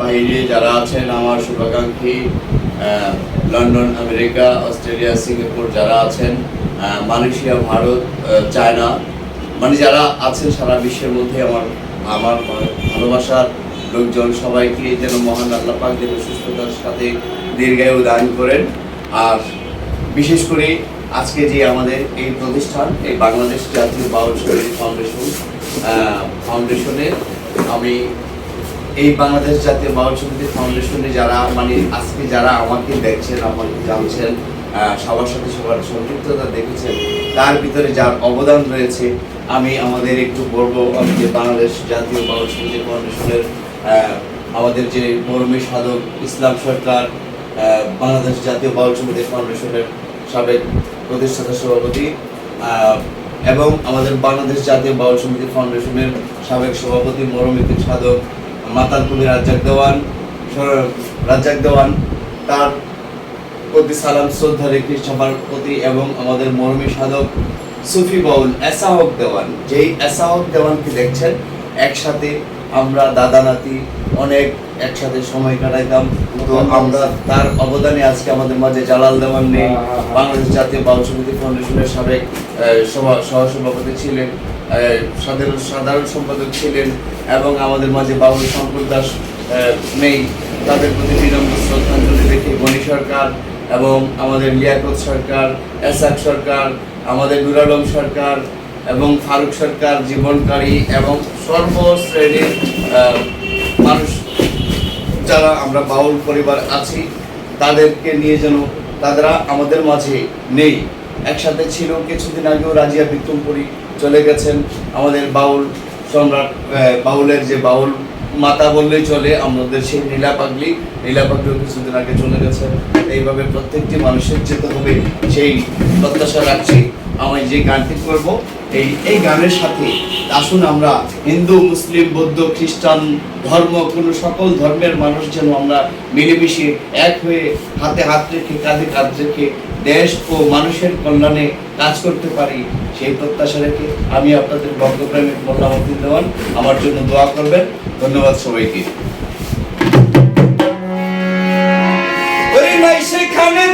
বাইরে যারা আছেন আমার শুভাকাঙ্ক্ষী লন্ডন আমেরিকা অস্ট্রেলিয়া সিঙ্গাপুর যারা আছেন মালয়েশিয়া ভারত চায়না মানে যারা আছেন সারা বিশ্বের মধ্যে আমার আমার ভালোবাসার লোকজন সবাইকে যেন মহান আল্লাহ পাক যেন সুস্থতার সাথে দীর্ঘায়ু দান করেন। আর বিশেষ করে আজকে যে আমাদের এই প্রতিষ্ঠান এই বাংলাদেশ জাতীয় বাউল শরীর ফাউন্ডেশন আহ, ফাউন্ডেশনে আমি এই বাংলাদেশ জাতীয় বাউল সমিতি ফাউন্ডেশনে যারা মানে আজকে যারা আমাকে দেখছেন, আমাকে জানছেন সবার সাথে সবার সম্পৃক্ততা দেখেছেন, তার ভিতরে যার অবদান রয়েছে, আমি আমাদের একটু বলব, আমি যে বাংলাদেশ জাতীয় বাউল সমিতি ফাউন্ডেশনের আমাদের যে মরমী সাধক ইসলাম সরকার বাংলাদেশ জাতীয় বাউল সমিতি ফাউন্ডেশনের সাবেক প্রতিষ্ঠাতা সভাপতি এবং আমাদের বাংলাদেশ জাতীয় বাউল সমিতি ফাউন্ডেশনের সাবেক সভাপতি মরমিত সাধক কবি রাজ্জাক দেওয়ান রাজ্জাক দেওয়ান, তার প্রতি সালাম, শ্রদ্ধা রেখে সবার প্রতি এবং আমাদের মরমী সাধক সুফি বাউল এসাহক দেওয়ান। যেই এসাহক দেওয়ানকে দেখছেন, একসাথে আমরা দাদা, নাতি অনেক একসাথে সময় কাটাইতাম। তো আমরা তার অবদানে আজকে আমাদের মাঝে জালাল দেওয়ান নেই। বাংলাদেশ জাতীয় বাউল সমিতি ফাউন্ডেশনের সাবেক সহসভাপতি ছিলেন। সাধারণ সাধারণ সম্পাদক ছিলেন এবং আমাদের মাঝে বাউল শঙ্কর দাস নেই। তাদের প্রতি বিনম্র শ্রদ্ধাঞ্জলি রেখে গণি সরকার এবং আমাদের লিয়াকত সরকার, এসাক সরকার, আমাদের নুর আলম সরকার এবং ফারুক সরকার জীবনকারী এবং সর্বশ্রেণীর মানুষ যারা আমরা বাউল পরিবার আছি, তাদেরকে নিয়ে যেন তারা আমাদের মাঝে নেই। একসাথে ছিল, কিছুদিন আগেও রাজিয়া বিক্রমপুরী চলে গেছেন। আমাদের বাউল সম্রাট বাউলের যে বাউল মাতা বললেই চলে, আমাদের সেই নীলা পাগলি। নীলা পাগলিও কিছুদিন আগে চলে গেছে। এইভাবে প্রত্যেকটি মানুষের যেতে হবে, সেই প্রত্যাশা রাখছি। আমি যে গানটি করব, এই এই গানের সাথে আসুন আমরা হিন্দু, মুসলিম, বৌদ্ধ, খ্রিস্টান ধর্ম, কোনো সকল ধর্মের মানুষ যেন আমরা মিলেমিশে এক হয়ে হাতে হাত রেখে, কাঁধে কাঁধ রেখে দেশ ও মানুষের কল্যাণে কাজ করতে পারি, সেই প্রত্যাশা রেখে আমি আপনাদের বঙ্গপ্রেমিক মোল্লামদ্দিন দেওয়ান। আমার জন্য দোয়া করবেন। ধন্যবাদ সবাইকে। সেখানে